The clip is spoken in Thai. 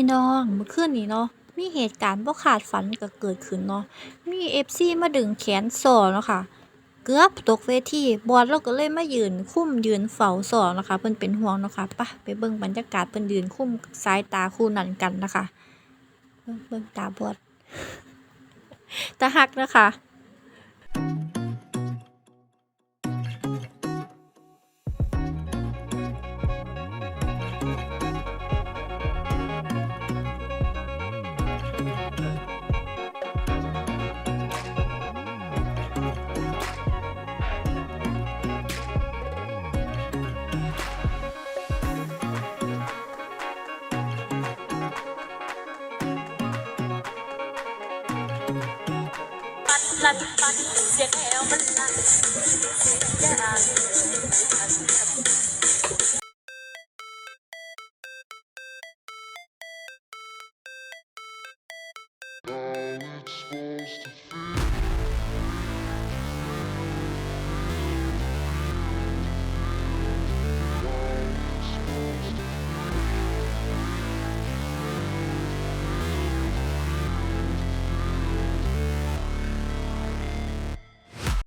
พี่น้องเมื่อคืนนี้เนาะมีเหตุการณ์บ่คาดฝันก็เกิดขึ้นเนาะมี FC มาดึงแขนศอเนาะค่ะ เกือบตกเวทีบอสเราก็เลยมายืนคุ้มยืนเฝ้าศอนะคะเพิ่นเป็นห่วงเนาะค่ะไปไปเบิ่งบรรยากาศเพิ่นยืนคุ้มสายตาคู่นั้นกันนะคะ เบิ่งเบิ่งตาบอดตาหักนะคะ How it's supposed to feel.